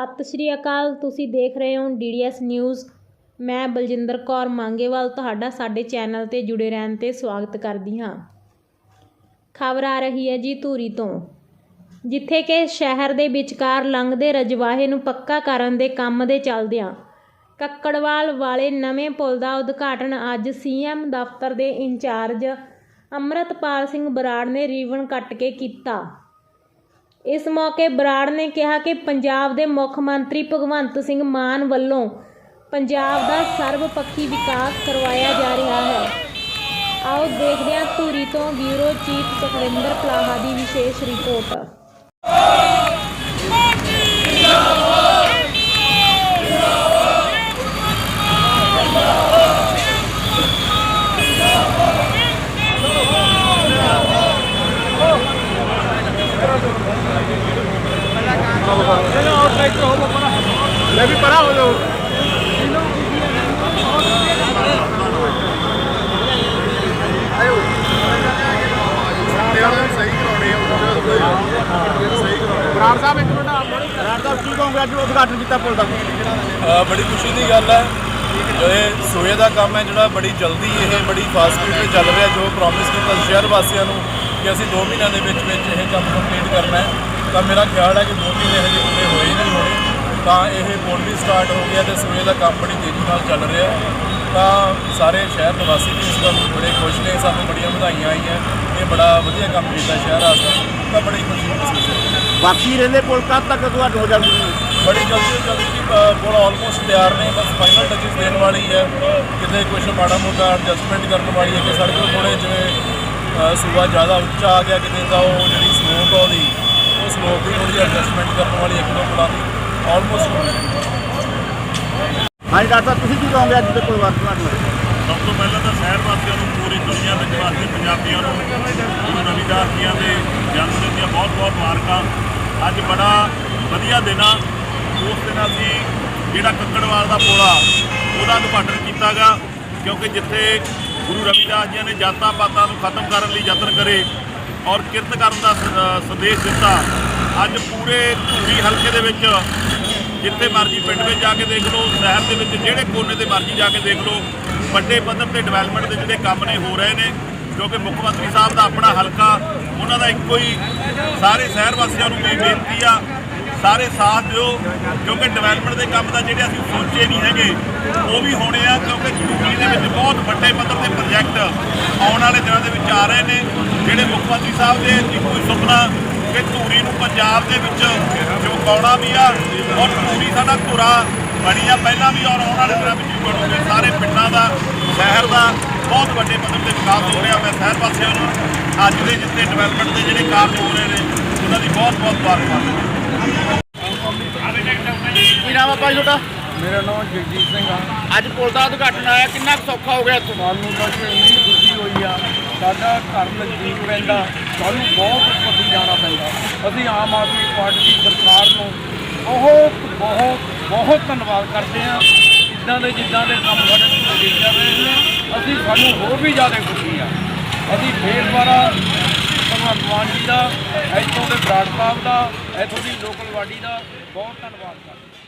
ਸਤਿ ਸ਼੍ਰੀ ਅਕਾਲ, ਤੁਸੀਂ ਦੇਖ ਰਹੇ ਹੋ ਡੀਡੀਐਸ ਨਿਊਜ਼। ਮੈਂ ਬਲਜਿੰਦਰ ਕੌਰ ਮੰਗੇਵਾਲ ਤੁਹਾਡਾ ਸਾਡੇ ਚੈਨਲ ਤੇ ਜੁੜੇ ਰਹਿਣ ਤੇ ਸਵਾਗਤ ਕਰਦੀ ਹਾਂ। ਖਬਰ ਆ ਰਹੀ ਹੈ ਜੀ ਧੂਰੀ ਤੋਂ। ਜਿੱਥੇ ਕਿ ਸ਼ਹਿਰ ਦੇ ਵਿਚਕਾਰ ਲੰਘਦੇ ਰਜਵਾਹੇ ਨੂੰ ਪੱਕਾ ਕਰਨ ਦੇ ਕੰਮ ਦੇ ਚੱਲਦਿਆਂ ਕੱਕੜਵਾਲ ਵਾਲੇ ਨਵੇਂ ਪੁਲ ਦਾ ਉਦਘਾਟਨ ਅੱਜ ਸੀਐਮ ਦਫ਼ਤਰ ਦੇ ਇੰਚਾਰਜ ਅੰਮ੍ਰਿਤਪਾਲ ਸਿੰਘ ਬਰਾੜ ਨੇ ਰੀਵਨ ਕੱਟ ਕੇ ਕੀਤਾ। ਇਸ ਮੌਕੇ ਬਰਾੜ ਨੇ ਕਿਹਾ ਕਿ ਪੰਜਾਬ ਦੇ ਮੁੱਖ ਮੰਤਰੀ ਭਗਵੰਤ ਸਿੰਘ ਮਾਨ ਵੱਲੋਂ ਪੰਜਾਬ ਦਾ ਸਰਬਪੱਖੀ ਵਿਕਾਸ ਕਰਵਾਇਆ ਜਾ ਰਿਹਾ ਹੈ। ਆਓ ਦੇਖਦੇ ਹਾਂ ਧੂਰੀ ਤੋਂ ਬਿਊਰੋ ਚੀਫ ਸੁਖਵਿੰਦਰ ਪਲਾਹਾ ਦੀ ਵਿਸ਼ੇਸ਼ ਰਿਪੋਰਟ। ਲੈ ਵੀ ਪਰਾਂ ਹੋ ਜਾਓ ਬਰਾੜ ਸਾਹਿਬ, ਇੱਕ ਮਿੰਟ ਬਰਾੜ ਸਾਹਿਬ ਕੀ ਕਹੋਗੇ ਅੱਜ ਉਦਘਾਟਨ ਕੀਤਾ ਪੁਲ ਦਾ। ਬੜੀ ਖੁਸ਼ੀ ਦੀ ਗੱਲ ਹੈ। ਇਹ ਸੋਏ ਦਾ ਕੰਮ ਹੈ, ਜਿਹੜਾ ਬੜੀ ਜਲਦੀ ਇਹ ਬੜੀ ਫਾਸਟ ਸਪੀਡ ਤੇ ਚੱਲ ਰਿਹਾ, ਜੋ ਪ੍ਰੋਮਿਸ ਕੀਤਾ ਸ਼ਹਿਰ ਵਾਸੀਆਂ ਨੂੰ ਕਿ ਅਸੀਂ 2 ਮਹੀਨਿਆਂ ਦੇ ਵਿੱਚ ਵਿੱਚ ਇਹ ਕੰਮ ਕੰਪਲੀਟ ਕਰਨਾ ਹੈ। ਤਾਂ ਮੇਰਾ ਖਿਆਲ ਹੈ ਕਿ 2 ਮਹੀਨੇ ਹਜੇ ਪੂਰੇ ਹੋਏ ਨਹੀਂ ਹੋਣੇ ਤਾਂ ਇਹ ਪੁਲ ਵੀ ਸਟਾਰਟ ਹੋ ਗਿਆ ਤੇ ਸੋਏ ਦਾ ਕੰਮ ਬੜੀ ਤੇਜ਼ੀ ਨਾਲ ਚੱਲ ਰਿਹਾ ਤਾਂ ਸਾਰੇ ਸ਼ਹਿਰ ਨਿਵਾਸੀ ਵੀ ਇਸ ਨੂੰ ਬੜੇ ਖੁਸ਼ ਨੇ। ਸਾਨੂੰ ਬੜੀਆਂ ਵਧਾਈਆਂ ਆਈਆਂ। ਇਹ ਬੜਾ ਵਧੀਆ ਕੰਮ ਕੀਤਾ ਸ਼ਹਿਰ ਵਾਸਤੇ ਤਾਂ ਬੜੀ ਖੁਸ਼ੀ ਮਹਿਸੂਸ ਹੈ ਬਾਕੀ ਰਹਿੰਦੇ ਪੁਲ ਕਦ ਤੱਕ ਉਦਘਾਟਨ ਹੋ ਜਾਊਗਾ ਬੜੀ ਜਲਦੀ ਜਲਦੀ ਪੁਲ ਆਲਮੋਸਟ ਤਿਆਰ ਨੇ। ਬਸ ਫਾਈਨਲ ਟੱਚਸ ਦੇਣ ਵਾਲੀ ਹੈ। ਕਿਤੇ ਕੁਝ ਮਾੜਾ ਮੋਟਾ ਐਡਜਸਟਮੈਂਟ ਕਰਨ ਵਾਲੀ ਹੈ ਕਿ ਸੜਕ ਥੋੜੇ ਜਿਵੇਂ ਸੂਬਾ ਜ਼ਿਆਦਾ ਉੱਚਾ ਆ ਗਿਆ ਕਿਤੇ ਤਾਂ ਉਹ ਜਿਹੜੀ ਸਲੋਪ ਆ ਉਹਦੀ ਉਹ ਸਲੋਪ ਦੀ ਥੋੜੀ ਐਡਜਸਟਮੈਂਟ ਕਰਨ ਵਾਲੀ ਇੱਕ ਦੋ ਪੁਲਾਂ ਦੀ ਆਲਮੋਸਟ ਹਾਂਜੀ ਡਾਕਟਰ ਸਾਹਿਬ ਤੁਸੀਂ ਕੀ ਕਹੋਗੇ ਅੱਜ ਦੇ ਉਦਘਾਟਨ ਬਾਰੇ? ਸਭ ਤੋਂ ਪਹਿਲਾਂ ਤਾਂ ਸ਼ਹਿਰ ਵਾਸੀਆਂ ਨੂੰ ਪੂਰੀ ਦੁਨੀਆ ਦੇ ਵਾਸਤੇ ਪੰਜਾਬੀਆਂ ਨੂੰ ਗੁਰੂ ਰਵਿਦਾਸ ਜੀਆਂ ਦੇ ਜਨਮ ਦਿਨ ਦੀਆਂ ਬਹੁਤ ਬਹੁਤ ਮੁਬਾਰਕਾਂ। ਅੱਜ ਬੜਾ ਵਧੀਆ ਦਿਨ ਆ। ਉਸ ਦਿਨ ਅਸੀਂ ਜਿਹੜਾ ਕੱਕੜਵਾਲ ਦਾ ਪੁਲ ਉਹਦਾ ਉਦਘਾਟਨ ਕੀਤਾਗਾ ਕਿਉਂਕਿ ਜਿੱਥੇ ਗੁਰੂ ਰਵਿਦਾਸ ਜੀਆਂ ਨੇ ਜਾਤਾਂ ਪਾਤਾਂ ਨੂੰ ਖਤਮ ਕਰਨ ਲਈ ਯਤਨ ਕਰੇ ਔਰ ਕਿਰਤ ਕਰਨ ਦਾ ਸੰਦੇਸ਼ ਦਿੱਤਾ। ਅੱਜ ਪੂਰੇ ਧੂਰੀ ਹਲਕੇ ਦੇ ਵਿੱਚ, ਜਿੱਥੇ ਮਰਜ਼ੀ ਪਿੰਡ ਵਿੱਚ ਜਾ ਕੇ ਦੇਖ ਲਓ, ਸ਼ਹਿਰ ਦੇ ਵਿੱਚ ਜਿਹੜੇ ਕੋਨੇ ਤੇ ਮਰਜ਼ੀ ਜਾ ਕੇ ਦੇਖ ਲਓ, ਵੱਡੇ ਪੱਧਰ ਤੇ ਡਿਵੈਲਪਮੈਂਟ ਦੇ ਜਿਹੜੇ ਕੰਮ ਨੇ, ਹੋ ਰਹੇ ਨੇ ਕਿਉਂਕਿ ਮੁੱਖ ਮੰਤਰੀ ਸਾਹਿਬ ਦਾ ਆਪਣਾ ਹਲਕਾ, ਉਹਨਾਂ ਦਾ ਇੱਕੋ ਹੀ, ਸਾਰੇ ਸ਼ਹਿਰ ਵਾਸੀਆਂ ਨੂੰ ਵੀ ਬੇਨਤੀ ਆ, ਸਾਰੇ ਸਾਥ ਦਿਓ, ਕਿਉਂਕਿ ਡਿਵੈਲਪਮੈਂਟ ਦੇ ਕੰਮ ਦਾ ਜਿਹੜੇ ਅਸੀਂ ਸੋਚੇ ਨਹੀਂ ਹੈਗੇ, ਉਹ ਵੀ ਹੋਣੇ ਆ, ਕਿਉਂਕਿ ਧੂਰੀ ਦੇ ਵਿੱਚ ਬਹੁਤ ਵੱਡੇ ਪੱਧਰ ਤੇ ਪ੍ਰੋਜੈਕਟ ਆਉਣ ਵਾਲੇ ਦਿਨਾਂ ਦੇ ਵਿੱਚ ਆ ਰਹੇ ਨੇ, ਜਿਹੜੇ ਮੁੱਖ ਸਾਹਿਬ ਦੇ ਇੱਕੋ ਹੀ ਸੁਪਨਾ ਕਿ ਧੂਰੀ ਨੂੰ ਪੰਜਾਬ ਦੇ ਵਿੱਚ ਚਮਕਾਉਣਾ ਵੀ ਆ ਔਰ ਧੂਰੀ ਸਾਡਾ ਧੁਰਾ ਬਣੀ ਆ, ਪਹਿਲਾਂ ਵੀ ਔਰ ਆਉਣ ਵਾਲੇ ਦਿਨਾਂ ਵਿੱਚ ਵੀ ਬਣੂਗੀ ਸਾਰੇ ਪਿੰਡਾਂ ਦਾ, ਸ਼ਹਿਰ ਦਾ ਬਹੁਤ ਵੱਡੇ ਪੱਧਰ ਤੇ ਵਿਕਾਸ ਹੋ ਰਿਹਾ ਮੈਂ ਸ਼ਹਿਰ ਵਾਸੀਆਂ ਨੂੰ ਅੱਜ ਦੇ ਜਿੱਥੇ ਡਿਵੈਲਪਮੈਂਟ ਦੇ ਜਿਹੜੇ ਕਾਰਜ ਹੋ ਰਹੇ ਨੇ, ਉਹਨਾਂ ਦੀ ਬਹੁਤ ਬਹੁਤ ਮੁਬਾਰਕਬਾਦ ਕੀ ਨਾਮ ਆ ਭਾਈ ਤੁਹਾਡਾ? ਮੇਰਾ ਨਾਮ ਜਗਜੀਤ ਸਿੰਘ ਆ। ਅੱਜ ਪੁਲ ਦਾ ਉਦਘਾਟਨ ਆਇਆ ਕਿੰਨਾ ਕੁ ਸੌਖਾ ਹੋ ਗਿਆ ਇੱਥੋਂ? ਸਾਨੂੰ ਜੀ ਇੰਨੀ ਖੁਸ਼ੀ ਹੋਈ ਆ। ਸਾਡਾ ਘਰ ਨਜ਼ਦੀਕ ਪੈਂਦਾ ਸਾਨੂੰ ਬਹੁਤ ਉੱਪਰ ਜਾਣਾ ਪੈਂਦਾ। ਅਸੀਂ ਆਮ ਆਦਮੀ ਪਾਰਟੀ ਦੀ ਸਰਕਾਰ ਨੂੰ ਬਹੁਤ ਬਹੁਤ ਬਹੁਤ ਧੰਨਵਾਦ ਕਰਦੇ ਹਾਂ। ਇਦਾਂ ਦੇ ਜਿੱਦਾਂ ਦੇ ਕੰਮ ਸਾਡੇ ਚੱਲ ਰਹੇ ਨੇ ਅਸੀਂ ਸਾਨੂੰ ਹੋਰ ਵੀ ਜ਼ਿਆਦਾ ਖੁਸ਼ੀ ਆ। ਅਸੀਂ ਫੇਰ ਦੁਬਾਰਾ ਭਗਵੰਤ ਮਾਨ ਜੀ ਦਾ ਇੱਥੋਂ ਦੇ ਬਰਾੜ ਸਾਹਿਬ ਦਾ ਇੱਥੋਂ ਦੀ ਲੋਕਲ ਵਾਡੀ ਦਾ ਬਹੁਤ ਧੰਨਵਾਦ ਕਰਦੇ